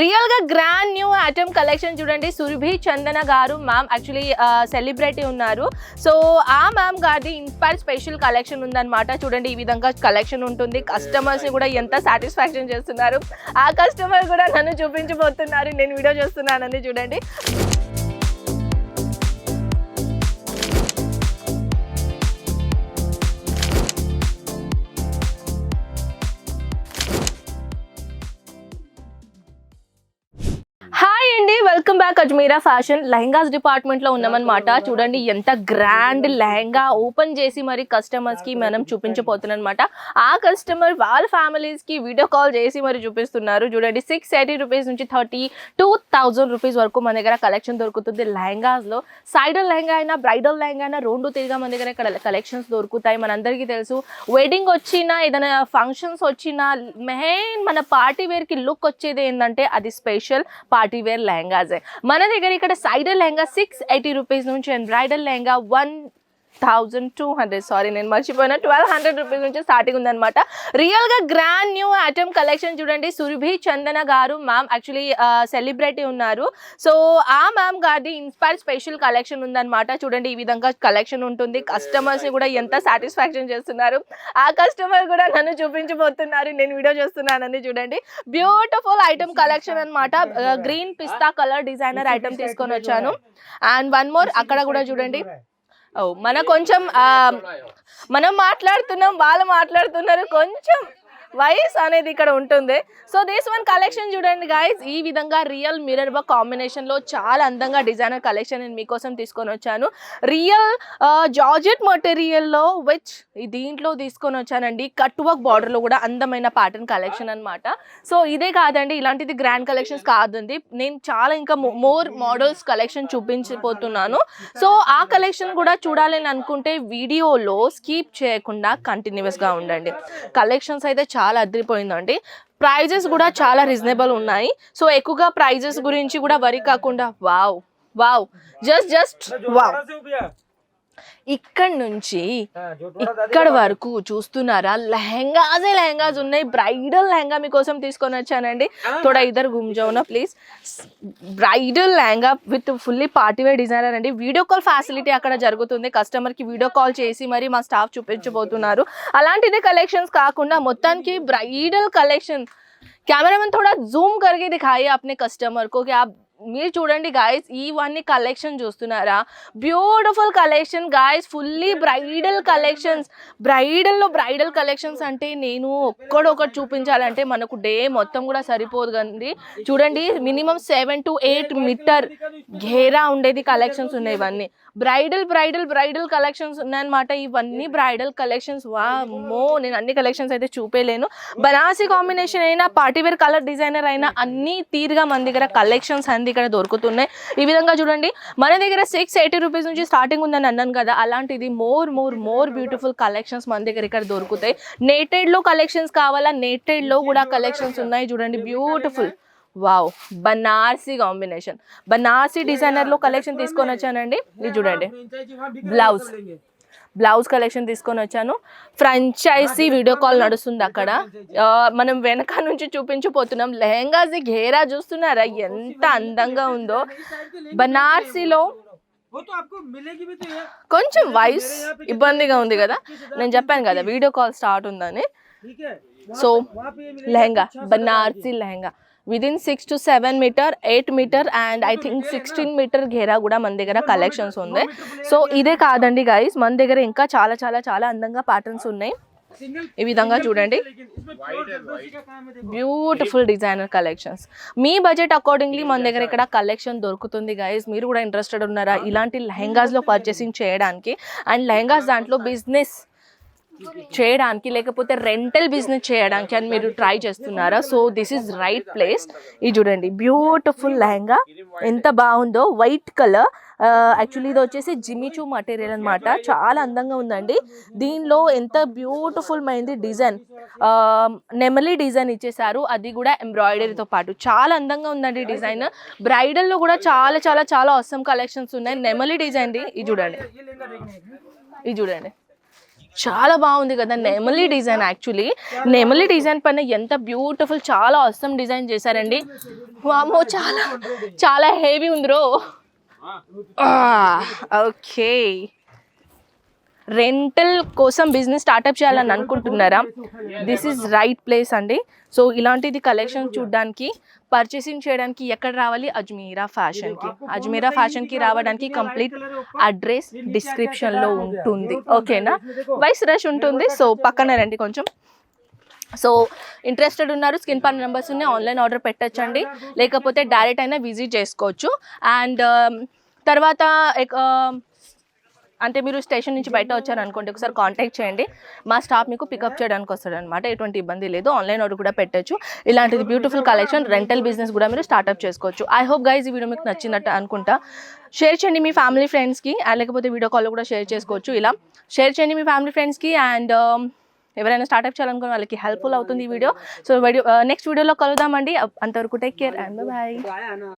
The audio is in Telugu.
రియల్గా గ్రాండ్ న్యూ ఐటమ్ కలెక్షన్ చూడండి. సురభి చందన గారు మ్యామ్ యాక్చువల్లీ సెలబ్రిటీ ఉన్నారు. సో ఆ మ్యామ్ గారిది ఇన్స్పైర్ స్పెషల్ కలెక్షన్ ఉందన్నమాట. చూడండి ఈ విధంగా కలెక్షన్ ఉంటుంది. కస్టమర్స్ని కూడా ఎంత సాటిస్ఫాక్షన్ చేస్తున్నారు. ఆ కస్టమర్ కూడా నన్ను చూపించబోతున్నారు. నేను వీడియో చేస్తున్నానని చూడండి. అండి welcome back Ajmeera fashion lehengas డిపార్ట్మెంట్లో ఉన్నామన్నమాట. చూడండి ఎంత గ్రాండ్ లెహంగా ఓపెన్ చేసి మరి కస్టమర్స్కి మనం చూపించబోతున్నాం అనమాట ఆ కస్టమర్ వాళ్ళ ఫ్యామిలీస్కి వీడియో కాల్ చేసి మరి చూపిస్తున్నారు. చూడండి సిక్స్ ఎయిటీ రూపీస్ నుంచి థర్టీ టూ థౌజండ్ రూపీస్ వరకు మన దగ్గర కలెక్షన్ దొరుకుతుంది లెహంగాస్లో. సైడల్ లెహంగా అయినా బ్రైడల్ లెహంగా అయినా రెండు తిరిగా మన దగ్గర ఇక్కడ కలెక్షన్స్ దొరుకుతాయి. మనందరికీ తెలుసు వెడ్డింగ్ వచ్చినా ఏదైనా ఫంక్షన్స్ వచ్చినా మెయిన్ మన పార్టీ వేర్కి లుక్ వచ్చేది ఏంటంటే అది స్పెషల్ పార్టీ వేర్ లెహంగాసే. మన దగ్గర ఇక్కడ సైడల్ లెహంగా సిక్స్ ఎయిటీ రూపీస్ నుంచి and bridal lehenga one thousand two hundred sorry నేను మర్చిపోయినా. ట్వెల్వ్ హండ్రెడ్ రూపీస్ నుంచి స్టార్టింగ్ ఉందన్నమాట. రియల్గా గ్రాండ్ న్యూ ఐటమ్ కలెక్షన్ చూడండి. సురభి చందన గారు మ్యామ్ యాక్చువల్లీ సెలబ్రిటీ ఉన్నారు. సో ఆ మ్యామ్ గారిది ఇన్స్పైర్ స్పెషల్ కలెక్షన్ ఉందన్నమాట. చూడండి ఈ విధంగా కలెక్షన్ ఉంటుంది. కస్టమర్స్ని కూడా ఎంత సాటిస్ఫాక్షన్ చేస్తున్నారు. ఆ కస్టమర్ కూడా నన్ను చూపించబోతున్నారు. నేను వీడియో చేస్తున్నానని చూడండి. బ్యూటిఫుల్ ఐటమ్ కలెక్షన్ అనమాట గ్రీన్ పిస్తా కలర్ డిజైనర్ ఐటమ్ తీసుకొని వచ్చాను. అండ్ వన్ మోర్ అక్కడ కూడా చూడండి. మన కొంచెం మనం మాట్లాడుతున్నాం వాళ్ళు మాట్లాడుతున్నారు కొంచెం వైస్ అనేది ఇక్కడ ఉంటుంది. సో దిస్ వన్ కలెక్షన్ చూడండి గాయస్ ఈ విధంగా రియల్ మిరర్ వర్క్ కాంబినేషన్లో చాలా అందంగా డిజైనర్ కలెక్షన్ నేను మీకోసం తీసుకొని వచ్చాను. రియల్ జార్జెట్ మటీరియల్లో విచ్ దీంట్లో తీసుకొని వచ్చానండి. కట్ వర్క్ బార్డర్లో కూడా అందమైన ప్యాటర్న్ కలెక్షన్ అన్నమాట. సో ఇదే కాదండి ఇలాంటిది గ్రాండ్ కలెక్షన్స్ కాదండి. నేను చాలా ఇంకా మోర్ మోడల్స్ కలెక్షన్ చూపించిపోతున్నాను సో ఆ కలెక్షన్ కూడా చూడాలని అనుకుంటే వీడియోలో స్కీప్ చేయకుండా కంటిన్యూస్గా ఉండండి. కలెక్షన్స్ అయితే చాలా అదిరిపోయిందండి. ప్రైజెస్ కూడా చాలా రీజనబుల్ ఉన్నాయి. సో ఎక్కువగా ప్రైజెస్ గురించి కూడా వరి కాకుండా wow wow just just wow. ఇక్కడ నుంచి ఇక్కడ వరకు చూస్తున్నారా లెహంగాసే లెహంగాస్ ఉన్నాయి బ్రైడల్ లెహంగా మీకోసం తీసుకొని వచ్చానండి थोड़ा इधर घूम जाओ ना please bridal lehenga with fully party wear designer అండి వీడియో కాల్ ఫెసిలిటీ అక్కడ జరుగుతుంది కస్టమర్ కి వీడియో కాల్ చేసి మరి మా స్టాఫ్ చూపించబోతున్నారు అలాంటిది కలెక్షన్స్ కాకుండా మొత్తానికి బ్రైడల్ కలెక్షన్ कैमरामैन थोड़ा जूम करके दिखाइए अपने कस्टमर को कि आप మీరు చూడండి గాయస్ ఇవన్నీ కలెక్షన్ చూస్తున్నారా? Beautiful collection guys fully bridal collections బ్రైడల్లో bridal collections అంటే నేను ఒక్కడొకటి చూపించాలంటే మనకు డే మొత్తం కూడా సరిపోదు కండి చూడండి minimum seven to eight meter ఘేరా ఉండేది కలెక్షన్స్ ఉన్నాయి ఇవన్నీ. బ్రైడల్ బ్రైడల్ బ్రైడల్ కలెక్షన్స్ ఉన్నాయన్నమాట ఇవన్నీ బ్రైడల్ కలెక్షన్స్ వా మో నేను అన్ని కలెక్షన్స్ అయితే చూపేలేను బనాసి కాంబినేషన్ అయినా పార్టీవేర్ కలర్ డిజైనర్ అయినా అన్ని తీరుగా మన దగ్గర కలెక్షన్స్ అన్ని ఇక్కడ దొరుకుతున్నాయి. ఈ విధంగా చూడండి మన దగ్గర సిక్స్ ఎయిటీ రూపీస్ నుంచి స్టార్టింగ్ ఉందని అన్నాను కదా అలాంటిది more more more beautiful collections మన దగ్గర ఇక్కడ దొరుకుతాయి. నేటెడ్లో కలెక్షన్స్ కావాలా? నేటెడ్లో కూడా కలెక్షన్స్ ఉన్నాయి చూడండి beautiful wow Banarasi combination Banarasi డిజైనర్లో collection తీసుకొని వచ్చానండి. ఇది చూడండి బ్లౌజ్ బ్లౌజ్ కలెక్షన్ తీసుకొని వచ్చాను. ఫ్రాంచైజీ వీడియో కాల్ నడుస్తుంది అక్కడ. మనం వెనక నుంచి చూపించిపోతున్నాం లెహంగాజీ ఘేరా చూస్తున్నారా? ఎంత అందంగా ఉందో. బనార్సీలో కొంచెం వాయిస్ ఇబ్బందిగా ఉంది కదా. నేను చెప్పాను కదా వీడియో కాల్ స్టార్ట్ ఉందని. So lehenga Banarasi lehenga. Within six to seven meter eight meter and I think sixteen meter ఘేరా కూడా మన దగ్గర కలెక్షన్స్ ఉంది సో ఇదే కాదండి గైస్ మన దగ్గర ఇంకా చాలా చాలా చాలా అందంగా ప్యాటర్న్స్ ఉన్నాయి. ఈ విధంగా చూడండి. బ్యూటిఫుల్ డిజైనర్ కలెక్షన్స్ మీ బడ్జెట్ అకార్డింగ్లీ మన దగ్గర ఇక్కడ కలెక్షన్ దొరుకుతుంది గైస్ మీరు కూడా ఇంట్రెస్టెడ్ ఉన్నారా ఇలాంటి లెహెంగాస్లో పర్చేసింగ్ చేయడానికి? అండ్ లెహెంగాస్ దాంట్లో బిజినెస్ చేయడానికి లేకపోతే రెంటల్ బిజినెస్ చేయడానికి అని మీరు ట్రై చేస్తున్నారా? So this is right place ఇది చూడండి బ్యూటిఫుల్ లెహంగా ఎంత బాగుందో వైట్ కలర్ యాక్చువల్లీ ఇది వచ్చేసి జిమిచూ మటీరియల్ అనమాట చాలా అందంగా ఉందండి. దీనిలో ఎంత బ్యూటిఫుల్ మైంది డిజైన్ నెమలి డిజైన్ ఇచ్చేసారు అది కూడా ఎంబ్రాయిడరీతో పాటు. చాలా అందంగా ఉందండి డిజైన్ బ్రైడల్లో కూడా చాలా చాలా చాలా అవసరం కలెక్షన్స్ ఉన్నాయి. నెమలి డిజైన్ ఇది చూడండి. ఇది చూడండి. చాలా బాగుంది కదా నెమలి డిజైన్ యాక్చువల్లీ నెమలి డిజైన్ పైన ఎంత బ్యూటిఫుల్ చాలా అవసరం డిజైన్ చేశారండి. వామో చాలా చాలా హెవీ ఉంది రో ఓకే రెంటల్ కోసం బిజినెస్ స్టార్ట్అప్ చేయాలని అనుకుంటున్నారా? దిస్ ఈజ్ రైట్ ప్లేస్ అండి. సో ఇలాంటిది కలెక్షన్ చూడడానికి పర్చేసింగ్ చేయడానికి ఎక్కడ రావాలి? అజ్మీరా ఫ్యాషన్కి అజ్మీరా ఫ్యాషన్కి రావడానికి కంప్లీట్ అడ్రస్ డిస్క్రిప్షన్లో ఉంటుంది. ఓకేనా? వైస్ రష్ ఉంటుంది. సో పక్కన రండి కొంచెం. సో ఇంట్రెస్టెడ్ ఉన్నారు? స్కిన్ పన్ నెంబర్స్ ఉన్నాయి. ఆన్లైన్ ఆర్డర్ పెట్టచ్చండి. లేకపోతే డైరెక్ట్ అయినా విజిట్ చేసుకోవచ్చు. అండ్ um, తర్వాత um, అంటే మీరు స్టేషన్ నుంచి బయట వచ్చారు అనుకోండి ఒకసారి కాంటాక్ట్ చేయండి. మా స్టాఫ్ మీకు పికప్ చేయడానికి వస్తాడు అనమాట ఎటువంటి ఇబ్బంది లేదు. ఆన్లైన్ ఆర్డర్ కూడా పెట్టచ్చు. ఇలాంటిది బ్యూటిఫుల్ కలెక్షన్ రెంటల్ బిజినెస్ కూడా మీరు స్టార్ట్అప్ చేసుకోవచ్చు. ఐ హోప్ గైజ్ ఈ వీడియో మీకు నచ్చినట్టు అనుకుంటా. షేర్ చేయండి మీ ఫ్యామిలీ ఫ్రెండ్స్కి లేకపోతే వీడియో కాల్లో కూడా షేర్ చేసుకోవచ్చు ఇలా. షేర్ చేయండి మీ ఫ్యామిలీ ఫ్రెండ్స్కి అండ్ ఎవరైనా స్టార్ట్అప్ చేయాలనుకున్న వాళ్ళకి హెల్ప్ఫుల్ అవుతుంది ఈ వీడియో సో వీడియో నెక్స్ట్ వీడియోలో కలుదామండి అంతవరకు టేక్ కేర్ అండ్ బాయ్